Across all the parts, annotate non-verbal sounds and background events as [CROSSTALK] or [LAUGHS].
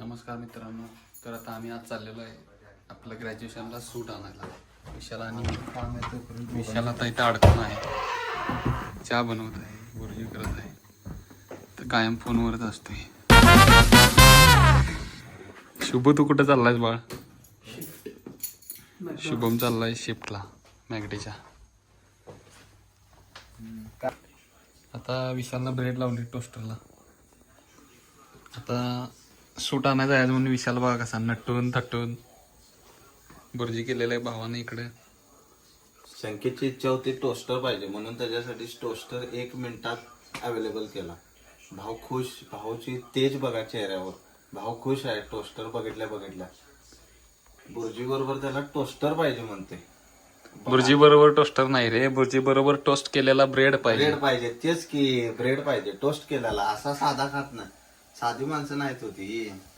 नमस्कार मित्रांनो तर आता आम्ही आज चाललेलो आहे आपलं ग्रॅज्युएशनला सूट आणायला. विशाल आणि विशाल आता इथं अडकून आहे. चहा बनवत आहे गुरुजी करत आहे. तर कायम फोनवरच असतोय. शुभ तू कुठं चाललायस बाळ? शुभम चाललाय शिफ्टला मॅगडीच्या. आता विशालला ब्रेड लावली टोस्टरला. आता सूट आणायचं आहे म्हणून विशाल बघा कसा नटून थटून. बुर्जी केलेलं आहे भावाने इकडे. संकेतची इच्छा होती टोस्टर पाहिजे म्हणून त्याच्यासाठी टोस्टर एक मिनिटात अवेलेबल केला. भाऊ खुश भाऊची तेज बघा चेहऱ्यावर. भाऊ खुश आहे टोस्टर बघितल्या बघितल्या. बुर्जी बरोबर त्याला टोस्टर पाहिजे म्हणते. बुर्जी बरोबर टोस्टर नाही रे बुर्जी बरोबर टोस्ट केलेला ब्रेड पाहिजे. ब्रेड पाहिजे तेच की ब्रेड पाहिजे टोस्ट केलेला असा साधा खात नाही. साधी माणसं नाहीत होती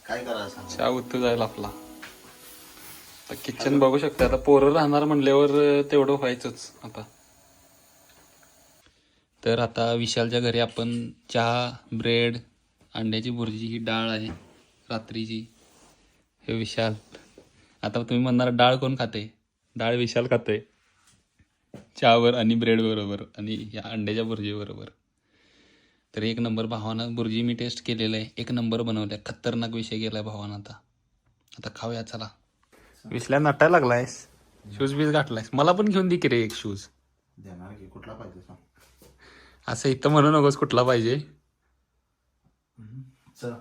काय करायचं चहा उत्तर जाईल आपला. आता किचन बघू शकता. आता पोरं राहणार म्हणल्यावर तेवढं व्हायचंच आता. तर आता विशालच्या घरी आपण चहा ब्रेड अंड्याची भुर्जी ही डाळ आहे रात्रीची. हे विशाल. आता तुम्ही म्हणणार डाळ कोण खाते? डाळ विशाल खाते. चहावर आणि ब्रेड बरोबर आणि या अंड्याच्या भुर्जी बरोबर. तर एक नंबर भावानं बुर्जी मी टेस्ट केलेलं आहे. एक नंबर बनवलाय. खतरनाक विषय गेलाय भावानं आता. आता खाऊया चला. विसल्या नटायला लागलायस? शूज बीज गाठलायस मला पण घेऊन दे की रे एक शूज देणार की? कुठला पाहिजे सांग. असं इथं म्हणू नकोस कुठला पाहिजे. चल.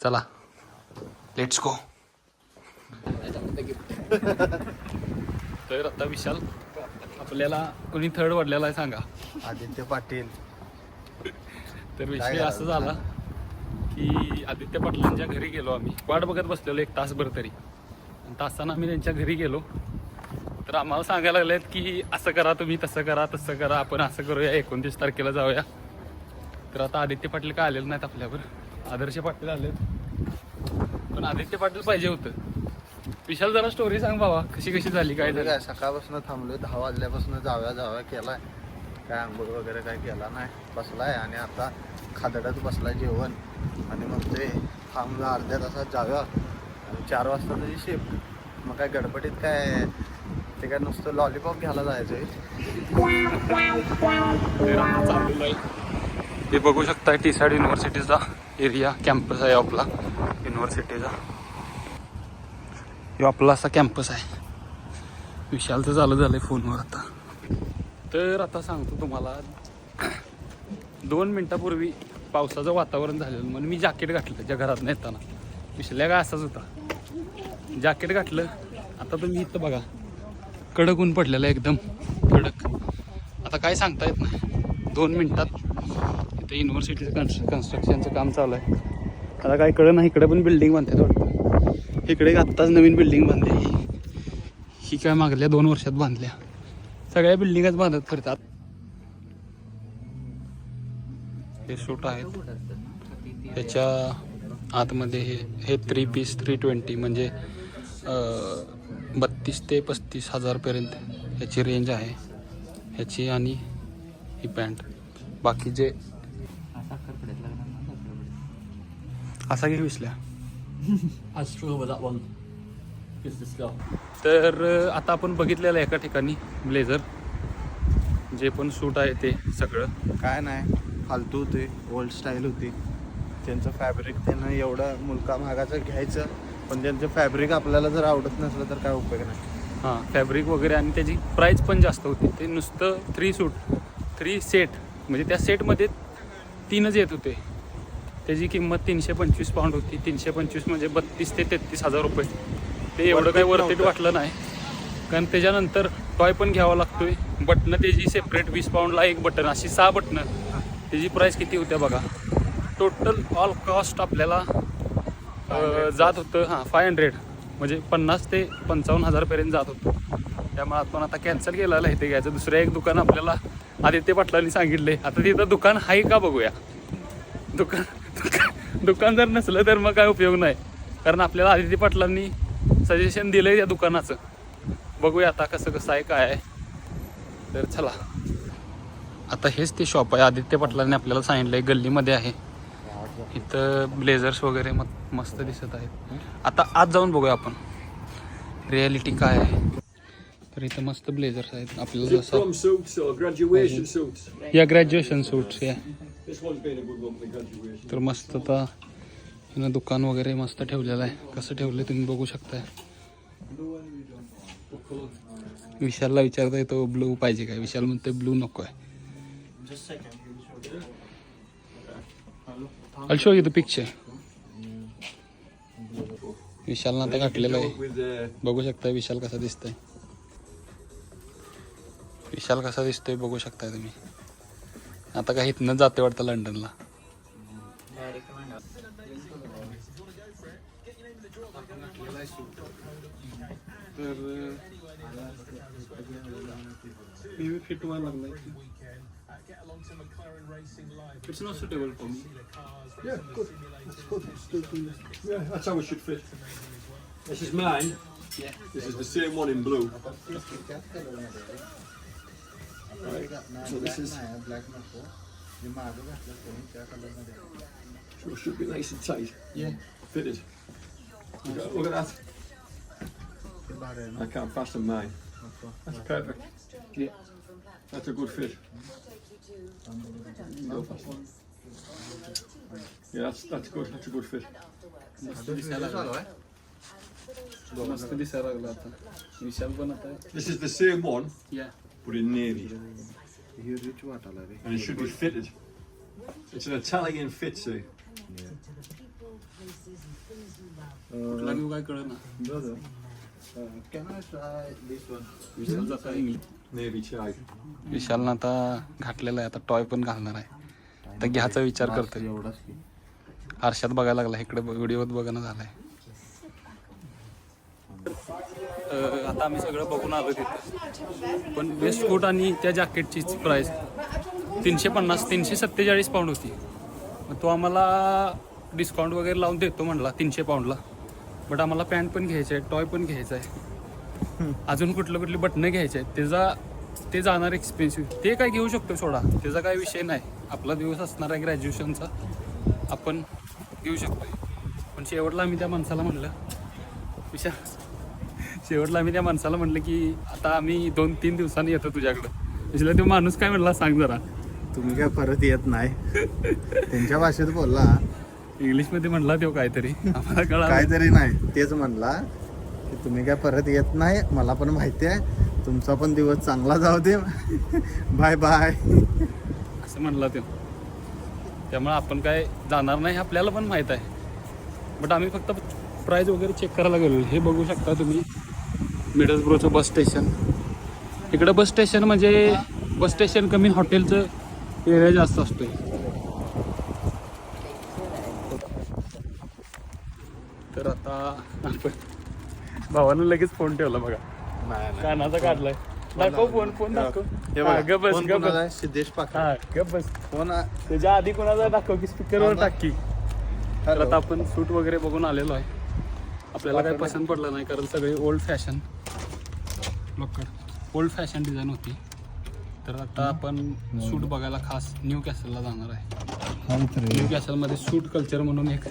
चला. लेट्स गो तर आता विशाल आपल्याला कोणी थर्ड वाढलेला आहे सांगा. आदित्य पाटील. तर विषय असं झाला की आदित्य पाटलांच्या घरी गेलो आम्ही. वाट बघत बसलेलो एक तासभर तरी. आणि तासानं आम्ही त्यांच्या घरी गेलो. तर आम्हाला सांगायला लागलेत की असं करा तुम्ही तसं करा तसं करा. आपण असं करूया एकोणतीस तारखेला जाऊया. तर आता आदित्य पाटील काय आलेलं नाहीत आपल्यावर? आदर्श पाटील आलेत. पण आदित्य पाटील पाहिजे होतं. विशाल जरा स्टोरी सांग बाबा कशी कशी झाली काय झालं? काय? सकाळपासून थांबलोय दहा वाजल्यापासून जाव्या जाव्या केलाय. काय आंघोळ वगैरे काय केला नाही बसलाय. आणि आता खादड्यात बसला जेवण. आणि मग ते फार्मला अर्ध्या तासात जाव्या आणि चार वाजता त्याची शिफ्ट मग काय गडबडीत काय ते काय नुसतं लॉलीपॉप घ्यायला जायचंय. तर ते बघू शकता टी साईड युनिव्हर्सिटीचा एरिया कॅम्पस आहे आपला. युनिव्हर्सिटीचा ह्यो आपला असा कॅम्पस आहे. विशालचं चालू आहे फोनवर आता. तर आता सांगतो तुम्हाला. दोन मिनटापूर्वी पावसाचं वातावरण झालेलं म्हणून मी जॅकेट घातलं त्या घरात येताना. पिशल्या काय असाच होता. जॅकेट घातलं. आता तुम्ही इथं बघा कडक ऊन पडलेलं आहे एकदम. कडक. आता काय सांगता येत नाही. दोन मिनटात इथं युनिव्हर्सिटीचं कन्स्ट्र कन्स्ट्रक्शनचं काम चालू आहे. आता काय कळलं नाही इकडे पण बिल्डिंग बांधतात वाटतं. इकडे आत्ताच नवीन बिल्डिंग बांधली ही काय मागल्या दोन वर्षात बांधल्या. सगळ्या बिल्डिंगच बांधत करतात हे सूट आहेत. ह्याच्या आतमध्ये हे हे थ्री पीस थ्री ट्वेंटी म्हणजे बत्तीस ते पस्तीस हजारपर्यंत ह्याची रेंज आहे. ह्याची आणि ही पॅन्ट बाकी जे असा घे विसल्या. तर आता आपण बघितलेलं आहे एका ठिकाणी ब्लेझर जे पण सूट आहे ते सगळं. काय नाही. फालतू होते ओल्ड स्टाईल होती. त्यांचं फॅब्रिक त्यांना एवढं मुलका महागाचं घ्यायचं पण त्यांचं फॅब्रिक आपल्याला जर आवडत नसलं तर काय उपयोग नाही. हां फॅब्रिक वगैरे आणि त्याची प्राईस पण जास्त होती. ते नुसतं थ्री सूट थ्री सेट म्हणजे त्या सेटमध्ये तीनच येत होते. त्याची किंमत तीनशे पंचवीस पाऊंड होती. तीनशे पंचवीस म्हणजे बत्तीस ते तेहतीस हजार रुपये. ते एवढं काही वरतीट. वाटलं नाही. कारण त्याच्यानंतर टॉय पण घ्यावा लागतोय. बटणं त्याची सेपरेट वीस पाऊंडला एक बटन अशी सहा बटणं त्याची प्राईस किती होत्या बघा? टोटल ऑल कॉस्ट आपल्याला जात होतं हां फाय हंड्रेड म्हणजे पन्नास ते पंचावन्न हजारपर्यंत जात होतं. त्यामुळे आपण आता कॅन्सल केलेलं आहे ते घ्यायचं. दुसरं एक दुकान आपल्याला आदित्य पाटलांनी सांगितले. आता तिथं दुकान आहे का बघूया? दुकान दुकान दुकान जर नसलं तर मग काय उपयोग नाही. कारण आपल्याला आदित्य पाटलांनी सजेशन दिलं आहे या दुकानाचं. बघूया आता कसं कसं आहे काय आहे. तर चला. आता हेच ते शॉप आहे. आदित्य पाटलांनी आपल्याला सांगितलं आहे गल्लीमध्ये आहे. इथं ब्लेझर्स वगैरे मग मस्त दिसत आहेत. आता आज जाऊन बघूया आपण. रियालिटी काय आहे? तर इथं मस्त ब्लेझर्स आहेत. आपल्याला जसं suits. या ग्रॅज्युएशन सूट्स या. तर मस्त आता हिनं दुकान वगैरे मस्त ठेवलेलं आहे. कसं ठेवलं तुम्ही बघू शकताय. विशालला विचारता येतो ब्लू पाहिजे काय? विशाल म्हणते ब्लू नको आहे I'll show you the picture. विशालनं आता घातलेलं आहे. बघू शकताय विशाल कसा दिसतोय. विशाल कसा दिसतोय बघू शकताय तुम्ही. आता काय इथनं जाते वाटतं लंडनला. फिट व्हायला लागलाय. It's not suitable for me. Yeah, good. That's good. Yeah, that's how it should fit. This is mine. Yeah. This is the same one in blue. Right. So this is. So it should be nice and tight. Yeah. Fitted. Look at, look at that. I can't fasten mine. That's perfect. Yeah. That's a good fit. Yeah, that's that's good. That's a good fit. This is the same one, yeah, but in navy. And it should be fitted. It's an Italian fit, see. Yeah. Uh, can I try this one? नाही विशाल विशालनं आता घातलेला आहे. आता toy पण घालणार आहे. आता घ्यायचा विचार करतोय. एवढाच की आरशात बघायला लागला. इकडे व्हिडिओत बघणं झालंय. आता आम्ही सगळं बघून आलो तिथे. पण वेस्ट कोट आणि त्या जॅकेटचीच प्राईस तीनशे पन्नास तीनशे सत्तेचाळीस पाऊंड होती. मग तो आम्हाला डिस्काउंट वगैरे लावून देतो म्हणला तीनशे पाऊंडला बट आम्हाला पॅन्ट पण घ्यायचं आहे टॉय पण घ्यायचा आहे अजून कुठलं कुठली बटणं घ्यायचे आहेत त्याचा ते जाणार एक्सपेन्सिव्ह ते काय घेऊ शकतो सोडा त्याचा काय विषय नाही. आपला दिवस असणार आहे ग्रॅज्युएशनचा आपण घेऊ शकतो पण शेवटला आम्ही त्या माणसाला म्हणलं विशा शेवटला आम्ही त्या माणसाला म्हणलं की आता आम्ही दोन तीन दिवसांनी येतो तुझ्याकडं. विशला तो माणूस काय म्हणला सांग जरा. तुम्ही काय परत येत नाही. त्यांच्या भाषेत बोलला. इंग्लिशमध्ये म्हणला तो काहीतरी. आम्हाला कळा काहीतरी नाही तेच म्हणला. की तुम्ही काय परत येत नाही मला पण माहिती आहे. तुमचा पण दिवस चांगला जाऊ दे. बाय बाय असं म्हणलं ते. त्यामुळे आपण काय जाणार नाही हे आपल्याला पण माहीत आहे. बट आम्ही फक्त प्राईज वगैरे चेक करायला गेलो. हे बघू शकता तुम्ही. मिडलब्रोचं बस स्टेशन इकडं बस स्टेशन म्हणजे बस स्टेशन कमी हॉटेलचं एरिया जास्त असतो तर आता आपण भावानं लगेच फोन ठेवला बघा. कानाचा काढलाय. दाखव फोन फोन दाखव. हा, गप बस गप बस. सिद्धेश पाखरे. हा गप बस. फोन त्याच्या आधी कोणाचा दाखव की स्पीकरवर टाक की. तर आता आपण सूट वगैरे बघून आलेलो आहे. आपल्याला काही पसंत पडलं नाही कारण सगळी ओल्ड फॅशन लोकड ओल्ड फॅशन डिझाईन होती. तर आता आपण सूट बघायला खास न्यू कॅसलला जाणार आहे. न्यू कॅसलमध्ये सूट कल्चर म्हणून एक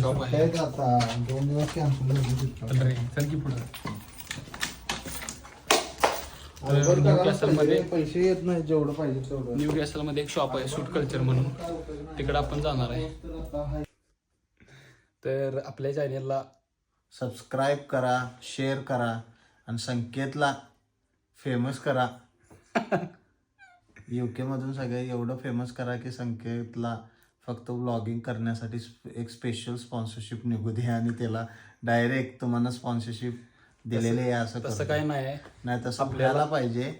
शॉप आहे. दोन दिवस कॅन्सल चल की पुढं. तर न्यू कॅसलमध्ये पैसे येत नाही जेवढं पाहिजे तेवढं. न्यू कॅसलमध्ये एक शॉप आहे सूट कल्चर म्हणून. तिकडं आपण जाणार आहे. तर आपल्या चॅनेलला सबस्क्राईब करा शेअर करा आणि संकेतला फेमस करा. [LAUGHS] युके मधून सगळे एवढं फेमस करा की संकेतला फक्त व्लॉगिंग करण्यासाठी एक स्पेशल स्पॉन्सरशिप निघू दे आणि त्याला डायरेक्ट तुम्हाला स्पॉन्सरशिप दिलेले आहे असं तसं काय. नाही आहे नाही. तसं आपल्याला पाहिजे.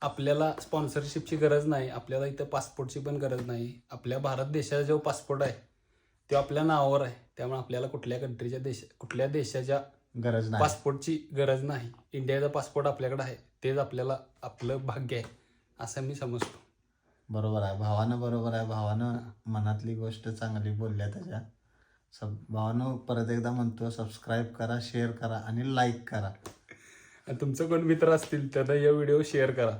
आपल्याला स्पॉन्सरशिपची गरज नाही. आपल्याला इथं पासपोर्टची पण गरज नाही. आपल्या भारत देशाचा जो पासपोर्ट आहे तो आपल्या नावावर आहे. त्यामुळे आपल्याला कुठल्या कंट्रीच्या देश कुठल्या देशाच्या गरज नाही. पासपोर्टची गरज नाही. इंडियाचा पासपोर्ट आपल्याकडे आहे. तेच आपल्याला आपलं भाग्य आहे असं मी समजतो. बरोबर आहे. भावानं बरोबर आहे. भावानं मनातली गोष्ट चांगली बोलल्या त्याच्या. सब भावानं परत एकदा म्हणतो सबस्क्राईब करा शेअर करा आणि लाईक करा. तुमचं कोण मित्र असतील त्यांना या व्हिडिओ शेअर करा.